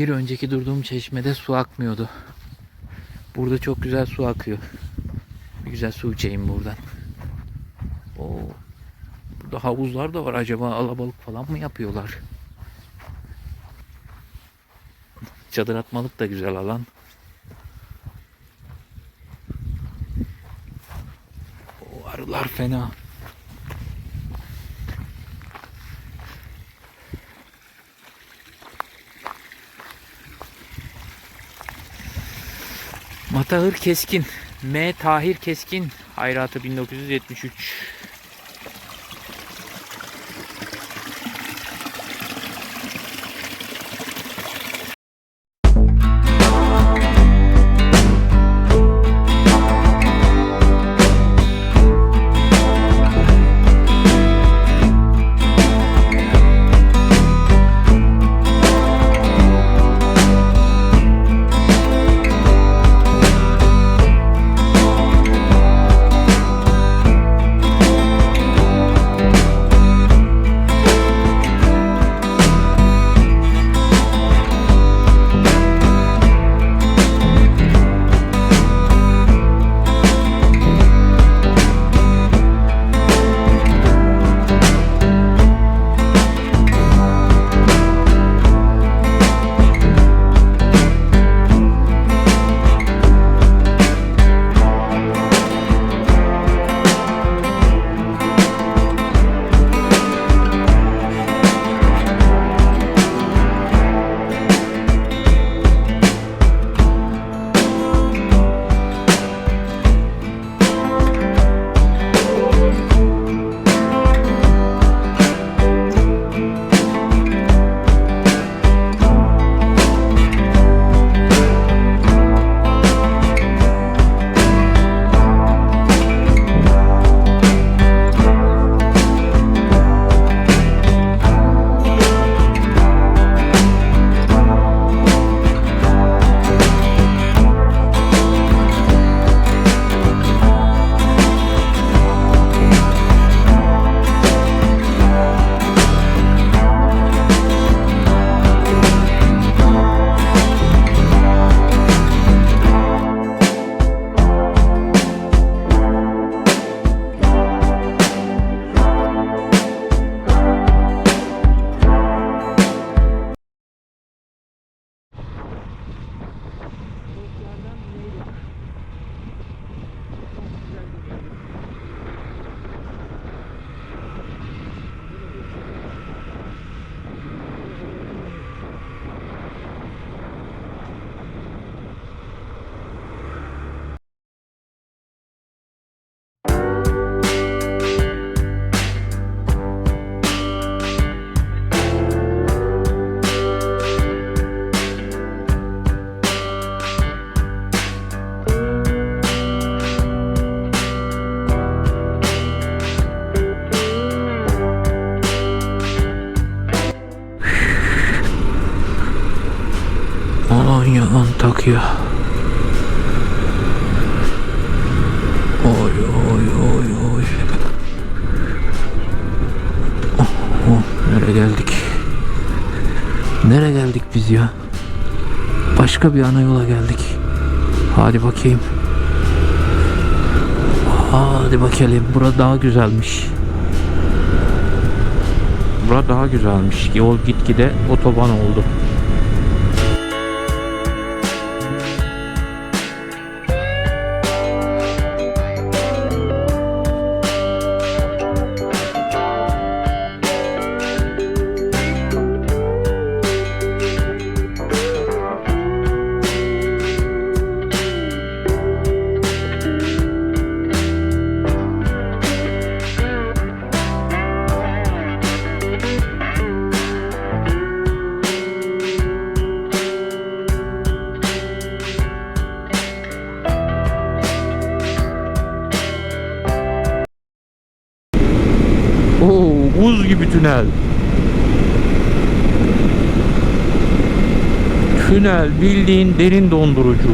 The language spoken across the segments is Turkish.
Bir önceki durduğum çeşmede su akmıyordu. Burada çok güzel su akıyor. Bir güzel su içeyim buradan. Oo. Burada havuzlar da var. Acaba alabalık falan mı yapıyorlar? Çadır atmalık da güzel alan. O arılar fena. Matahır Keskin. M. Tahir Keskin. Hayratı 1973. Polonya, Antakya. Oy oy oy oy. Oh, oh, nereye geldik? Nereye geldik biz ya? Başka bir ana yola geldik. Hadi bakayım. Hadi bakalım. Bura daha güzelmiş. Bura daha güzelmiş. Yol gitgide otoban oldu. Tünel. Tünel bildiğin derin dondurucu.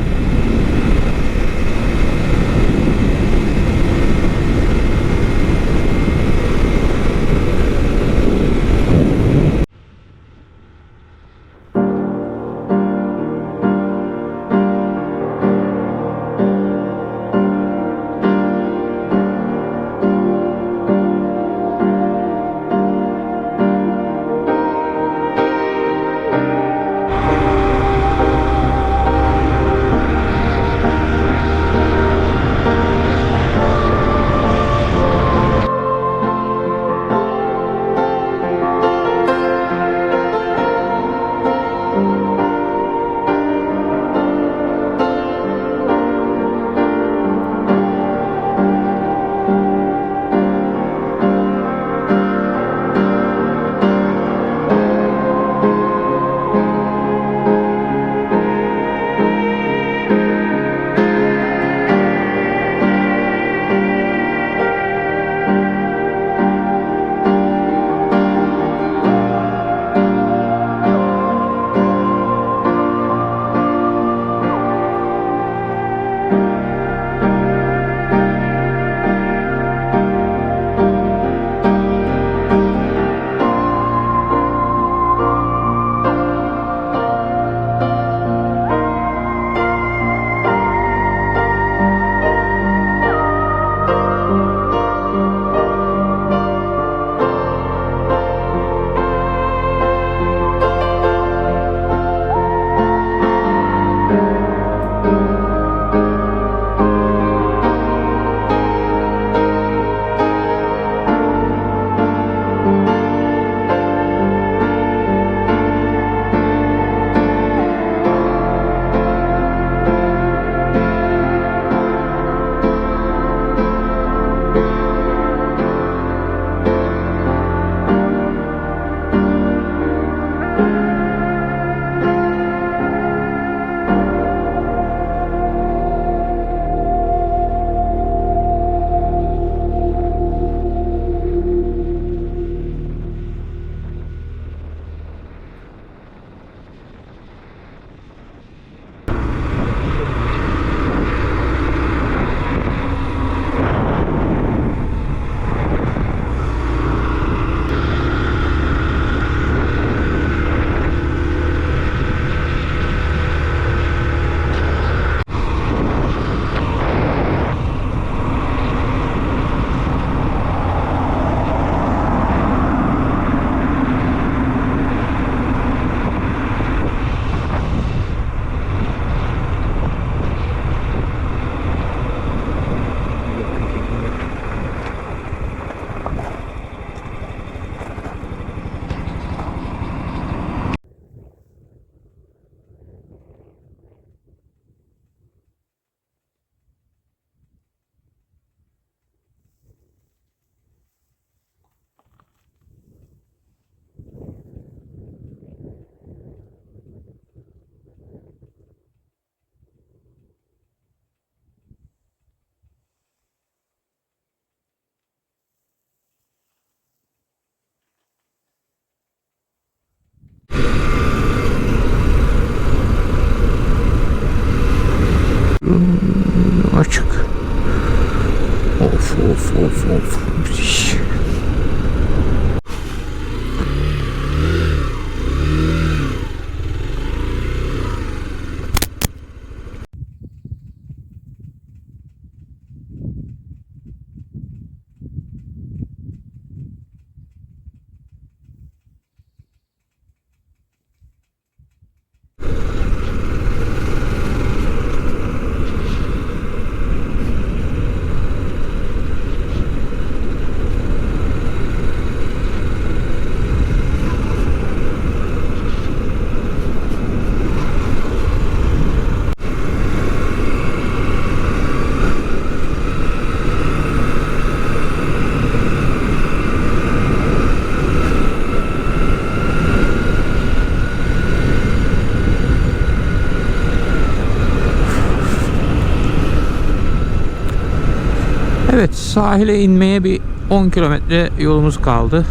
Sahile inmeye bir 10 kilometre yolumuz kaldı.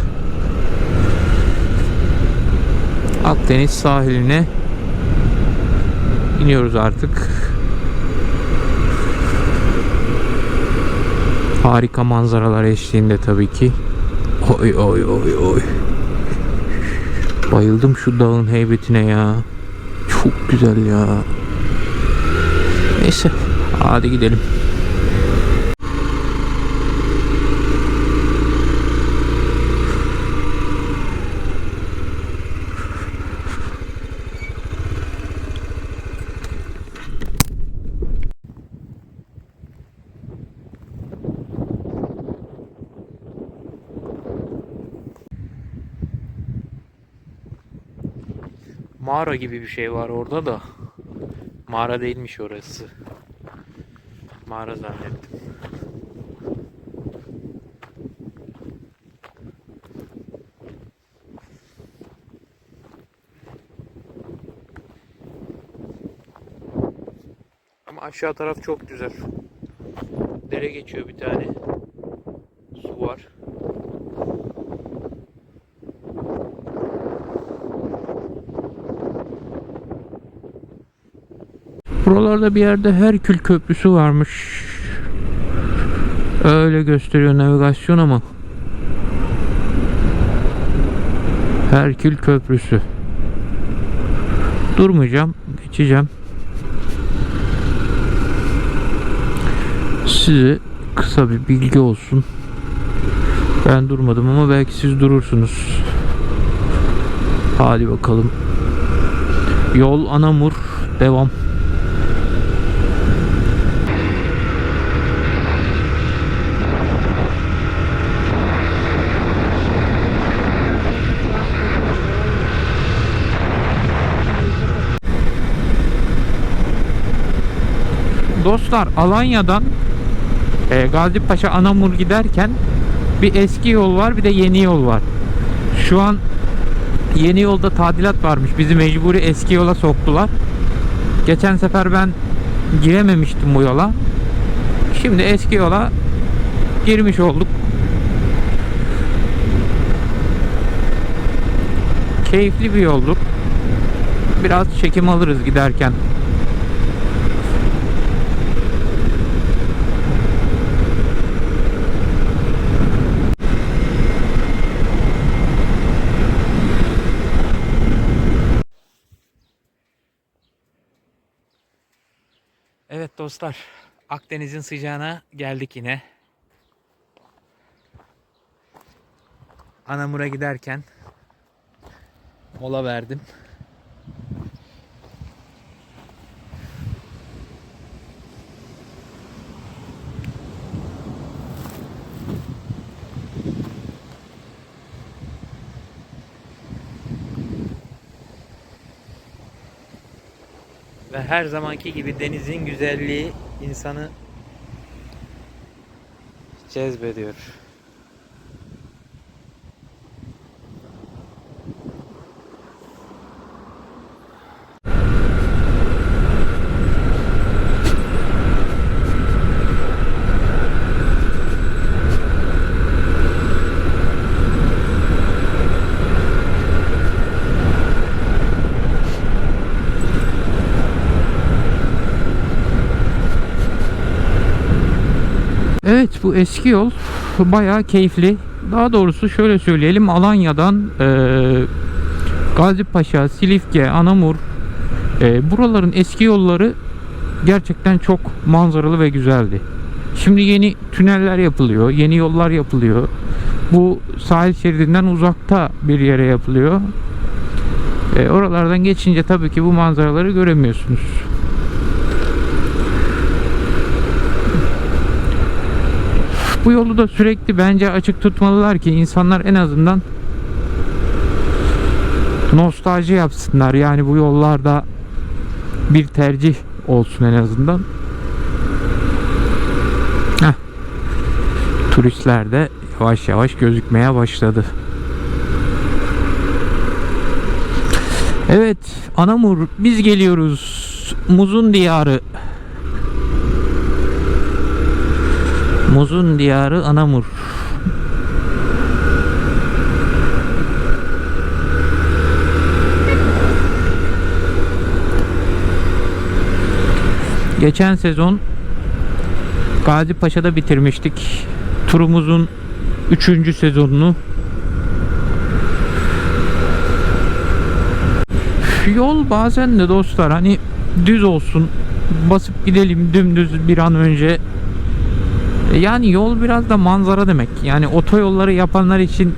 Akdeniz sahiline iniyoruz artık. Harika manzaralar eşliğinde tabii ki. Oy oy oy oy. Bayıldım şu dağın heybetine ya. Çok güzel ya. Neyse hadi gidelim. Mağara gibi bir şey var orada da. Mağara değilmiş orası. Mağara zannettim. Ama aşağı taraf çok güzel. Dere geçiyor bir tane. Su var. Buralarda bir yerde Herkül Köprüsü varmış. Öyle gösteriyor navigasyon ama. Herkül Köprüsü. Durmayacağım. Geçeceğim. Size kısa bir bilgi olsun. Ben durmadım ama belki siz durursunuz. Hadi bakalım. Yol Anamur devam. Dostlar Alanya'dan e, Gazipaşa Anamur giderken bir eski yol var bir de yeni yol var. Şu an yeni yolda tadilat varmış. Bizi mecburi eski yola soktular. Geçen sefer ben girememiştim bu yola. Şimdi eski yola girmiş olduk. Keyifli bir yoldur. Biraz çekim alırız giderken. Evet dostlar, Akdeniz'in sıcağına geldik yine. Anamur'a giderken mola verdim. Ve her zamanki gibi denizin güzelliği insanı cezbediyor. Evet bu eski yol bayağı keyifli. Daha doğrusu şöyle söyleyelim Alanya'dan eee Gazipaşa, Silifke, Anamur eee, buraların eski yolları gerçekten çok manzaralı ve güzeldi. Şimdi yeni tüneller yapılıyor, yeni yollar yapılıyor. Bu sahil şeridinden uzakta bir yere yapılıyor. E, oralardan geçince tabii ki bu manzaraları göremiyorsunuz. Bu yolu da sürekli bence açık tutmalılar ki insanlar en azından nostalji yapsınlar. Yani bu yollarda bir tercih olsun en azından. Heh. Turistler de yavaş yavaş gözükmeye başladı. Evet, Anamur biz geliyoruz. Muzun diyarı. Muzun diyarı Anamur. Geçen sezon Gazi Paşa'da bitirmiştik. Turumuzun 3. sezonunu. Yol bazen de dostlar hani düz olsun basıp gidelim dümdüz bir an önce yani yol biraz da manzara demek. Yani otoyolları yapanlar için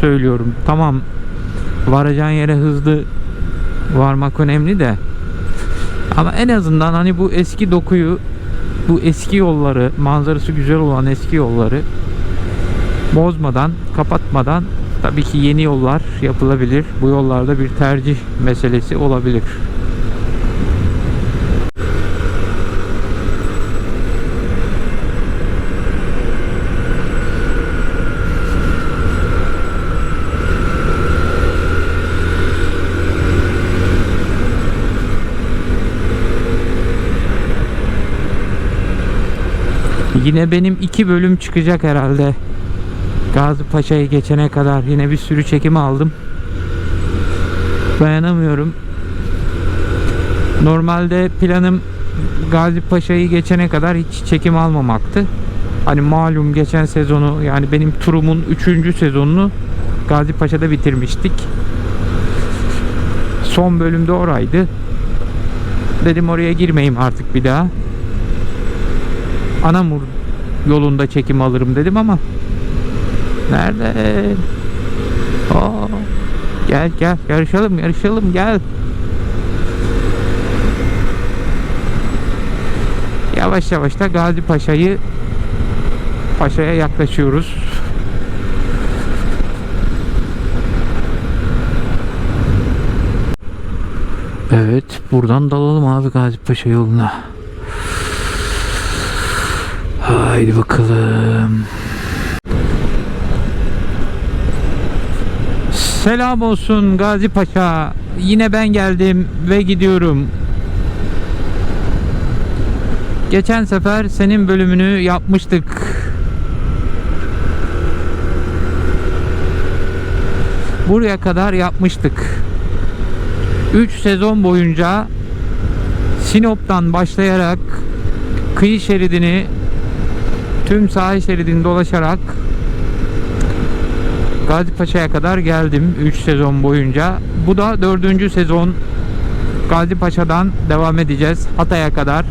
söylüyorum. Tamam varacağın yere hızlı varmak önemli de ama en azından hani bu eski dokuyu bu eski yolları manzarası güzel olan eski yolları bozmadan kapatmadan tabii ki yeni yollar yapılabilir. Bu yollarda bir tercih meselesi olabilir. Yine benim iki bölüm çıkacak herhalde. Gazi Paşa'yı geçene kadar yine bir sürü çekim aldım. Dayanamıyorum. Normalde planım Gazi Paşa'yı geçene kadar hiç çekim almamaktı. Hani malum geçen sezonu yani benim turumun 3. sezonunu Gazi Paşa'da bitirmiştik. Son bölümde oraydı. Dedim oraya girmeyeyim artık bir daha. Anamur yolunda çekim alırım dedim ama nerede? Aa, gel gel yarışalım yarışalım gel. Yavaş yavaş da Gazi Paşa'yı Paşa'ya yaklaşıyoruz. Evet buradan dalalım abi Gazi Paşa yoluna. Haydi bakalım. Selam olsun Gazi Paşa. Yine ben geldim ve gidiyorum. Geçen sefer senin bölümünü yapmıştık. Buraya kadar yapmıştık. 3 sezon boyunca Sinop'tan başlayarak kıyı şeridini tüm sahil şeridini dolaşarak Gazi Paşa'ya kadar geldim 3 sezon boyunca. Bu da 4. sezon Gazi Paşa'dan devam edeceğiz Hatay'a kadar.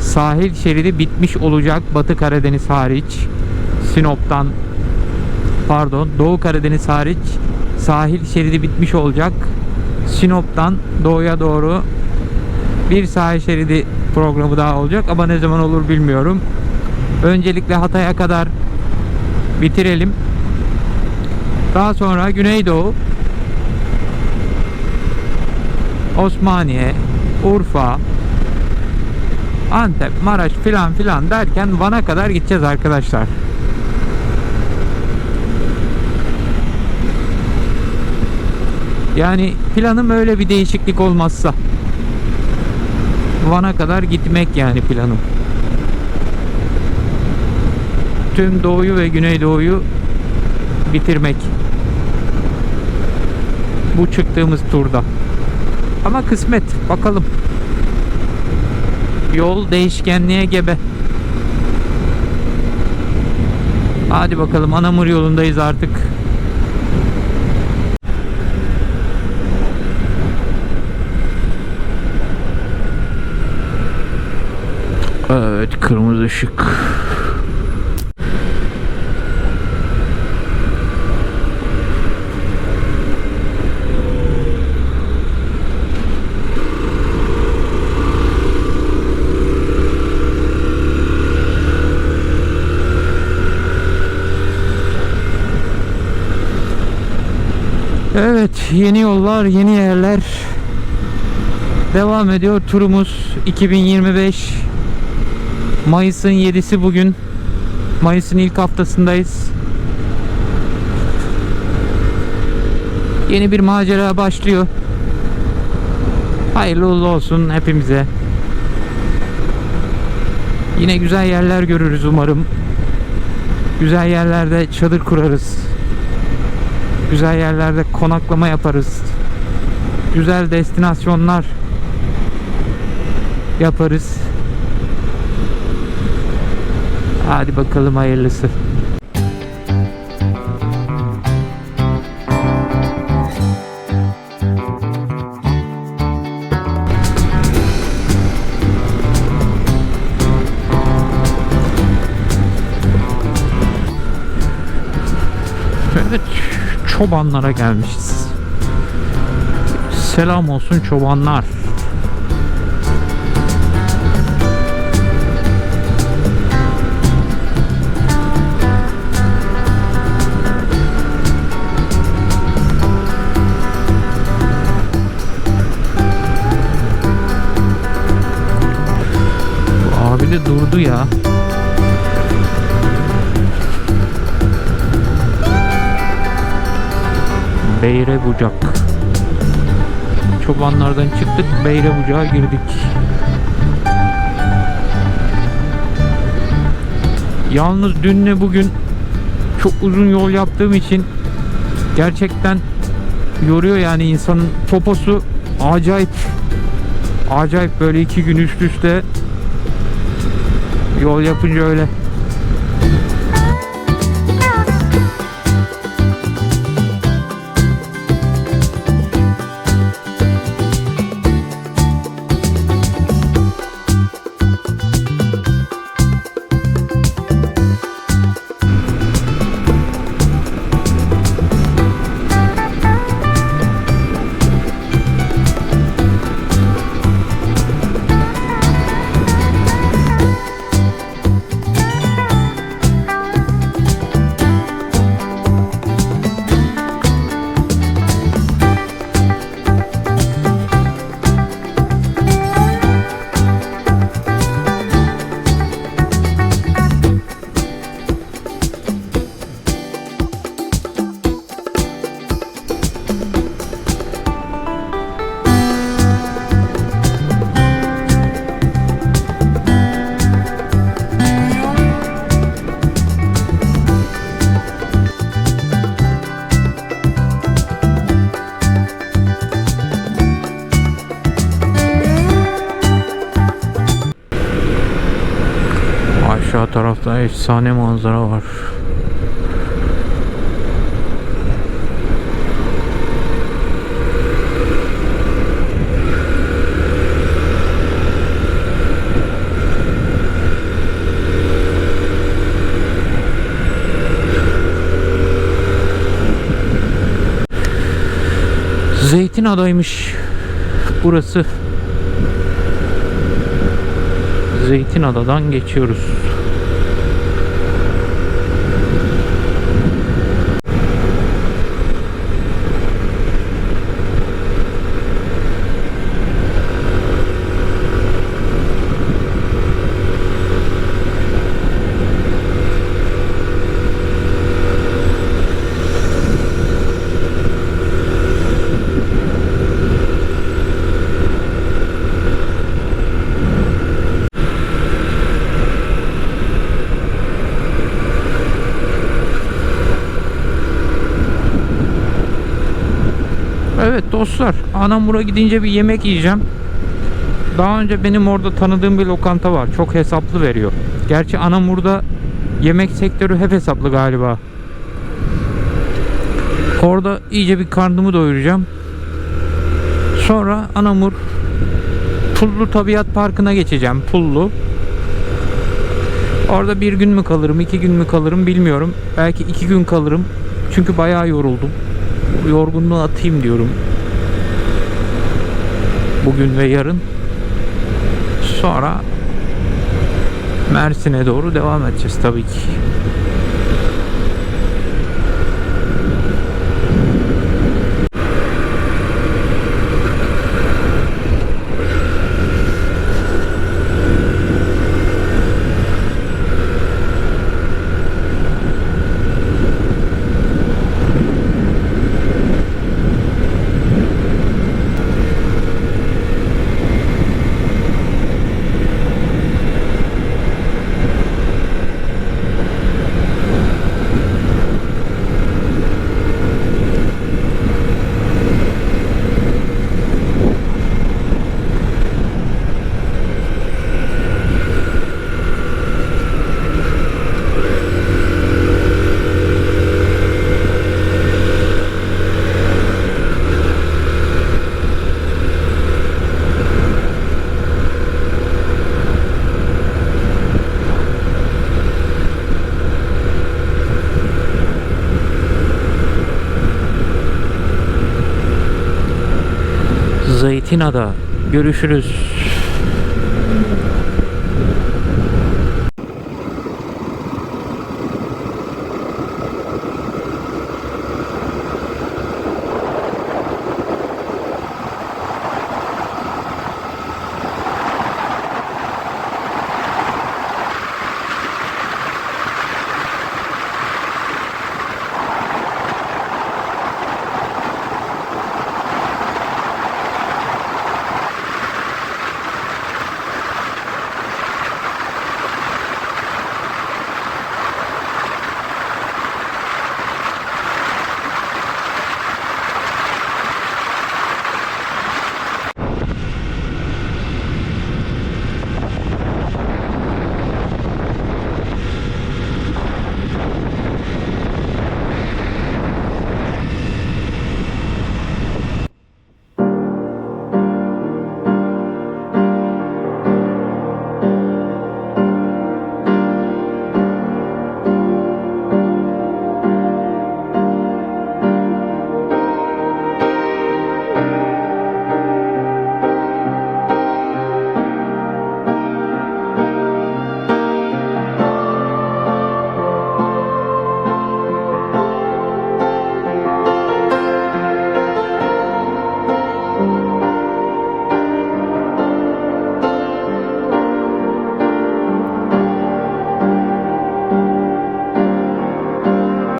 Sahil şeridi bitmiş olacak Batı Karadeniz hariç. Sinop'tan pardon Doğu Karadeniz hariç sahil şeridi bitmiş olacak. Sinop'tan doğuya doğru bir sahil şeridi programı daha olacak ama ne zaman olur bilmiyorum. Öncelikle Hatay'a kadar bitirelim. Daha sonra Güneydoğu, Osmaniye, Urfa, Antep, Maraş filan filan derken Van'a kadar gideceğiz arkadaşlar. Yani planım öyle bir değişiklik olmazsa Van'a kadar gitmek yani planım. Tüm doğuyu ve güneydoğuyu bitirmek. Bu çıktığımız turda. Ama kısmet bakalım. Yol değişkenliğe gebe. Hadi bakalım Anamur yolundayız artık. Evet kırmızı ışık. Evet yeni yollar yeni yerler. Devam ediyor turumuz 2025 Mayıs'ın 7'si bugün. Mayıs'ın ilk haftasındayız. Yeni bir macera başlıyor. Hayırlı uğurlu olsun hepimize. Yine güzel yerler görürüz umarım. Güzel yerlerde çadır kurarız. Güzel yerlerde konaklama yaparız. Güzel destinasyonlar yaparız. Hadi bakalım hayırlısı. Çobanlara gelmişiz. Selam olsun çobanlar. Çobanlardan çıktık, Beyre Bucak'a girdik. Yalnız dünle bugün çok uzun yol yaptığım için gerçekten yoruyor yani insanın poposu acayip acayip böyle iki gün üst üste yol yapınca öyle efsane manzara var. Zeytin adaymış burası. Zeytin Adadan geçiyoruz. Evet dostlar, Anamur'a gidince bir yemek yiyeceğim. Daha önce benim orada tanıdığım bir lokanta var. Çok hesaplı veriyor. Gerçi Anamur'da yemek sektörü hep hesaplı galiba. Orada iyice bir karnımı doyuracağım. Sonra Anamur Pullu Tabiat Parkı'na geçeceğim. Pullu. Orada bir gün mü kalırım, iki gün mü kalırım bilmiyorum. Belki iki gün kalırım. Çünkü bayağı yoruldum. Yorgunluğu atayım diyorum. Bugün ve yarın. Sonra Mersin'e doğru devam edeceğiz tabii ki. Atina'da görüşürüz.